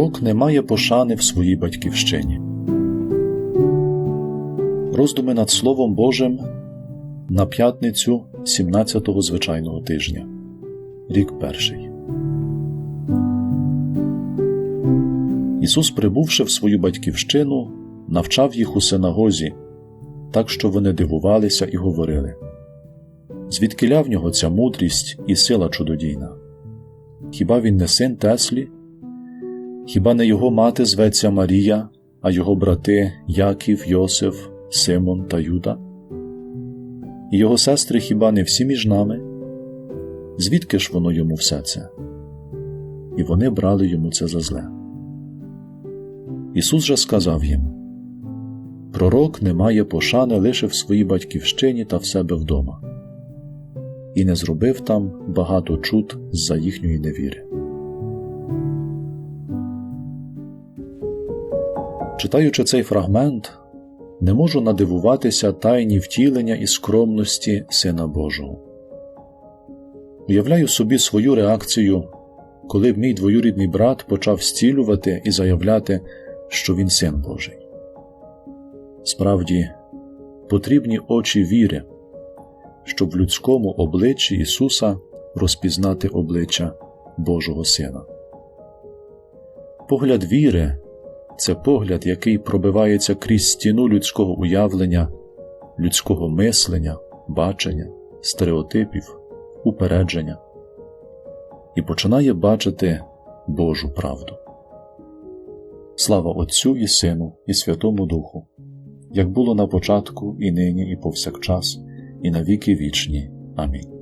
Пророк не має пошани в своїй батьківщині. Роздуми над Словом Божим на п'ятницю 17-го звичайного тижня. Рік перший. Ісус, прибувши в свою батьківщину, навчав їх у синагозі, так що вони дивувалися і говорили звідкиля в нього ця мудрість і сила чудодійна? Хіба він не син Теслі? Хіба не його мати зветься Марія, а його брати Яків, Йосиф, Симон та Юда? І його сестри хіба не всі між нами? Звідки ж воно йому все це? І вони брали йому це за зле. Ісус же сказав їм Пророк не має пошани лише в своїй батьківщині та в себе вдома, і не зробив там багато чуд з-за їхньої невіри. Читаючи цей фрагмент, не можу надивуватися тайні втілення і скромності Сина Божого. Уявляю собі свою реакцію, коли б мій двоюрідний брат почав зцілювати і заявляти, що він син Божий. Справді, потрібні очі віри, щоб в людському обличчі Ісуса розпізнати обличчя Божого Сина. Погляд віри це погляд, який пробивається крізь стіну людського уявлення, людського мислення, бачення, стереотипів, упередження і починає бачити Божу правду. Слава Отцю і Сину, і Святому Духу, як було на початку, і нині, і повсякчас, і на віки вічні. Амінь.